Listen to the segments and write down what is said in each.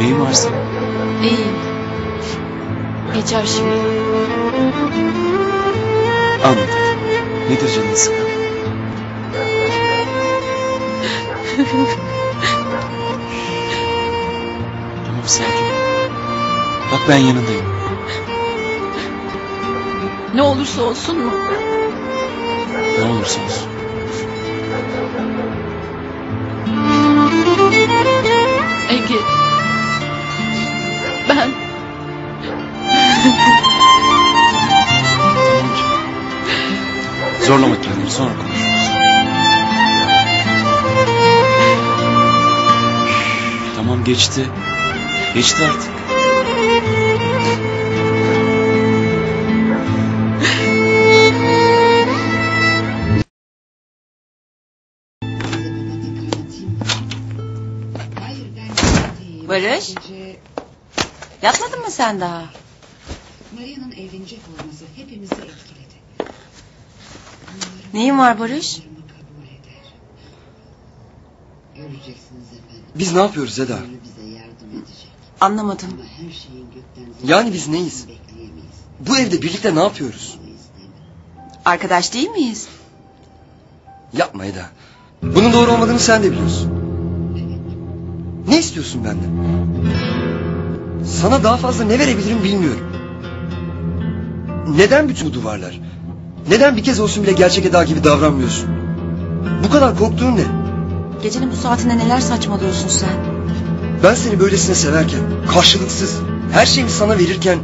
Neyin var senin? İyiyim. Geçer şimdi. Hadi. Nedir canını sıkan? tamam sakin ol. Bak ben yanındayım. Ne olursa olsun mu? Ne olursa olsun. Zorlama kendini sonra konuşuruz. Tamam geçti. Geçti artık. Barış? Yatmadın mı sen daha? Maria'nın evlenecek olması hepimizi etkiledi. Neyin var Barış? Biz ne yapıyoruz Eda? Anlamadım. Yani biz neyiz? Bu evde birlikte ne yapıyoruz? Arkadaş değil miyiz? Yapma Eda. Bunun doğru olmadığını sen de biliyorsun. Ne istiyorsun benden? Sana daha fazla ne verebilirim bilmiyorum. Neden bütün bu duvarlar? Neden bir kez olsun bile gerçek Eda gibi davranmıyorsun? Bu kadar korktuğun ne? Gecenin bu saatinde neler saçmalıyorsun sen? Ben seni böylesine severken, karşılıksız, her şeyimi sana verirken...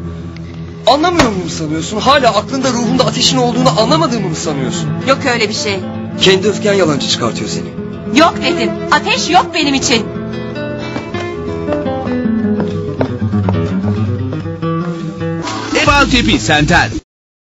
...anlamıyor muyum sanıyorsun? Hala aklında ruhunda ateşin olduğunu anlamadığımı mı sanıyorsun? Yok öyle bir şey. Kendi öfken yalancı çıkartıyor seni. Yok dedim. Ateş yok benim için. Eval Tepi Senter.